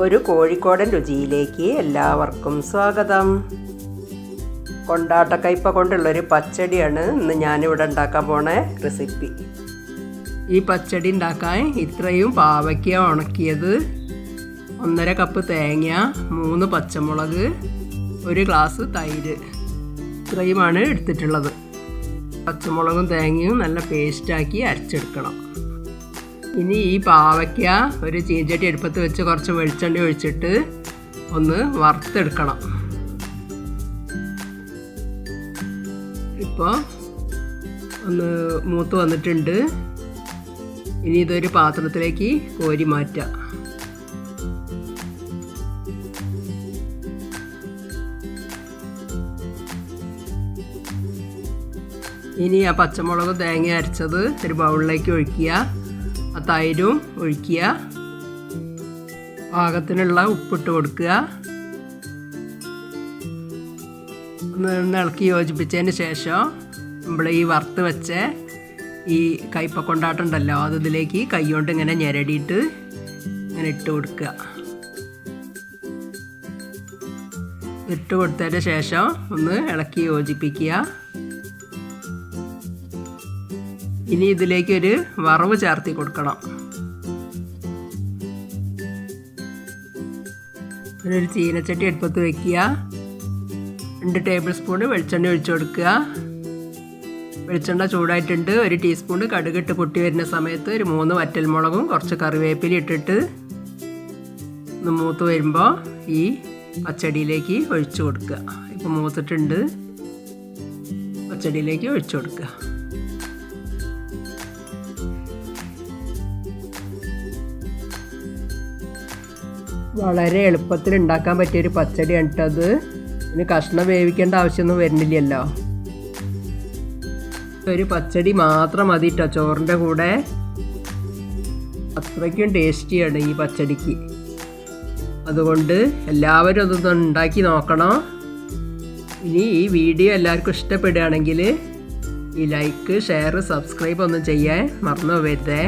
ഒരു കോഴിക്കോടൻ രുചിയിലേക്ക് എല്ലാവർക്കും സ്വാഗതം. കൊണ്ടാട്ടക്കയ്പ കൊണ്ടുള്ളൊരു പച്ചടിയാണ് ഇന്ന് ഞാനിവിടെ ഉണ്ടാക്കാൻ പോണ റെസിപ്പി. ഈ പച്ചടി ഉണ്ടാക്കാൻ ഇത്രയും പാവയ്ക്ക ഉണക്കിയത് ഒന്നര കപ്പ് തേങ്ങ മൂന്ന് പച്ചമുളക് ഒരു ഗ്ലാസ് തൈര്. ഇത്രയുമാണ് എടുത്തിട്ടുള്ളത്. പച്ചമുളകും തേങ്ങയും നല്ല പേസ്റ്റാക്കി അരച്ചെടുക്കണം. ഇനി ഈ പാവയ്ക്ക ഒരു ചീഞ്ചട്ടി എടുപ്പത്ത് വെച്ച് കുറച്ച് വെളിച്ചെണ്ണ ഒഴിച്ചിട്ട് ഒന്ന് വറുത്തെടുക്കണം. ഇപ്പോൾ ഒന്ന് മൂത്ത് വന്നിട്ടുണ്ട്. ഇനി ഇതൊരു പാത്രത്തിലേക്ക് കോരി മാറ്റാം. ഇനി ആ പച്ചമുളക് തേങ്ങ അരച്ചത് ഒരു ബൗളിലേക്ക് ഒഴിക്കുക. ആ തൈരും ഒഴിക്കുക. പാകത്തിനുള്ള ഉപ്പിട്ട് കൊടുക്കുക. ഒന്ന് ഇളക്കി യോജിപ്പിച്ചതിന് ശേഷം നമ്മൾ ഈ വറുത്ത് വെച്ച ഈ കയ്പ കൊണ്ടാട്ടുണ്ടല്ലോ അത് ഇതിലേക്ക് കൈകൊണ്ട് ഇങ്ങനെ ഞെരടിയിട്ട് ഇങ്ങനെ ഇട്ട് കൊടുക്കുക. ഇട്ട് കൊടുത്തതിന് ശേഷം ഒന്ന് ഇളക്കി യോജിപ്പിക്കുക. ഇനി ഇതിലേക്ക് ഒരു വറവ് ചേർത്തി കൊടുക്കണം. ഒരു ചീനച്ചട്ടി അടുപ്പത്ത് വെക്കുക. രണ്ട് ടേബിൾ സ്പൂൺ വെളിച്ചെണ്ണ ഒഴിച്ചു കൊടുക്കുക. വെളിച്ചെണ്ണ ചൂടായിട്ടുണ്ട്. ഒരു ടീസ്പൂൺ കടുകിട്ട് പൊട്ടി വരുന്ന സമയത്ത് ഒരു മൂന്ന് വറ്റൽമുളകും കുറച്ച് കറിവേപ്പില ഇട്ടിട്ട് ഒന്ന് മൂത്ത് വരുമ്പോൾ ഈ പച്ചടിയിലേക്ക് ഒഴിച്ചു കൊടുക്കുക. ഇപ്പോൾ മൂത്തിട്ടുണ്ട്. പച്ചടിയിലേക്ക് ഒഴിച്ചു കൊടുക്കുക. വളരെ എളുപ്പത്തിൽ ഉണ്ടാക്കാൻ പറ്റിയ ഒരു പച്ചടി കേട്ടത് ഇനി കഷ്ണം വേവിക്കേണ്ട ആവശ്യമൊന്നും വരുന്നില്ലല്ലോ. ഒരു പച്ചടി മാത്രം മതി കേട്ടോ ചോറിന്റെ കൂടെ. അത്രയ്ക്കും ടേസ്റ്റിയാണ് ഈ പച്ചടിക്ക്. അതുകൊണ്ട് എല്ലാവരും അതൊന്ന് ഉണ്ടാക്കി നോക്കണം. ഇനി ഈ വീഡിയോ എല്ലാവർക്കും ഇഷ്ടപ്പെടുകയാണെങ്കിൽ ഈ ലൈക്ക് ഷെയർ സബ്സ്ക്രൈബ് ഒന്നും ചെയ്യാൻ മറന്നു പോകരുതേ.